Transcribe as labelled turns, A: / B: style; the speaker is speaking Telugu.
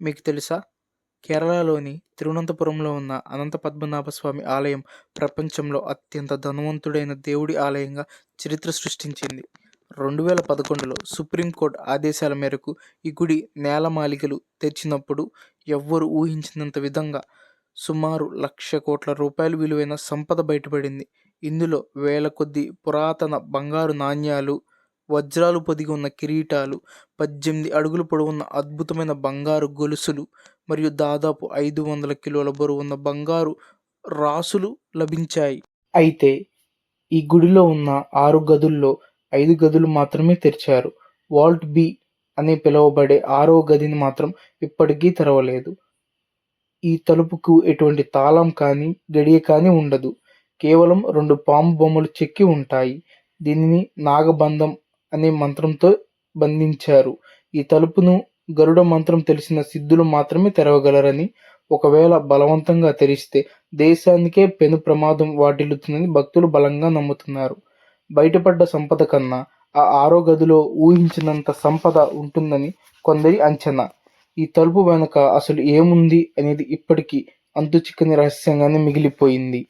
A: మీకు తెలుసా? కేరళలోని తిరువనంతపురంలో ఉన్న అనంత పద్మనాభ స్వామి ఆలయం ప్రపంచంలో అత్యంత ధనవంతుడైన దేవుడి ఆలయంగా చరిత్ర సృష్టించింది. రెండు వేల పదకొండులో సుప్రీంకోర్టు ఆదేశాల మేరకు ఈ గుడి నేలమాలికలు తెచ్చినప్పుడు ఎవ్వరు ఊహించినంత విధంగా సుమారు లక్ష కోట్ల రూపాయలు విలువైన సంపద బయటపడింది. ఇందులో వేల కొద్ది పురాతన బంగారు నాణ్యాలు వజ్రాలు పొదిగి ఉన్న కిరీటాలు పద్దెనిమిది అడుగులు పొడవున్న అద్భుతమైన బంగారు గొలుసులు మరియు దాదాపు ఐదు వందల కిలోల బరువున్న బంగారు రాసులు లభించాయి. అయితే ఈ గుడిలో ఉన్న ఆరు గదుల్లో ఐదు గదులు మాత్రమే తెరిచారు. వాల్ట్ బి అని పిలువబడే ఆరో గదిని మాత్రం ఇప్పటికీ తెరవలేదు. ఈ తలుపుకు ఎటువంటి తాళం కానీ గడియ కానీ ఉండదు. కేవలం రెండు పాము బొమ్మలు చెక్కి ఉంటాయి. దీనిని నాగబంధం అనే మంత్రంతో బంధించారు. ఈ తలుపును గరుడ మంత్రం తెలిసిన సిద్ధులు మాత్రమే తెరవగలరని ఒకవేళ బలవంతంగా తెరిస్తే దేశానికే పెను ప్రమాదం వాటిల్లుతుందని భక్తులు బలంగా నమ్ముతున్నారు. బయటపడ్డ సంపద కన్నా ఆ ఆరో గదిలో ఊహించినంత సంపద ఉంటుందని కొందరి అంచనా. ఈ తలుపు వెనుక అసలు ఏముంది అనేది ఇప్పటికీ అంతుచిక్కని రహస్యంగానే మిగిలిపోయింది.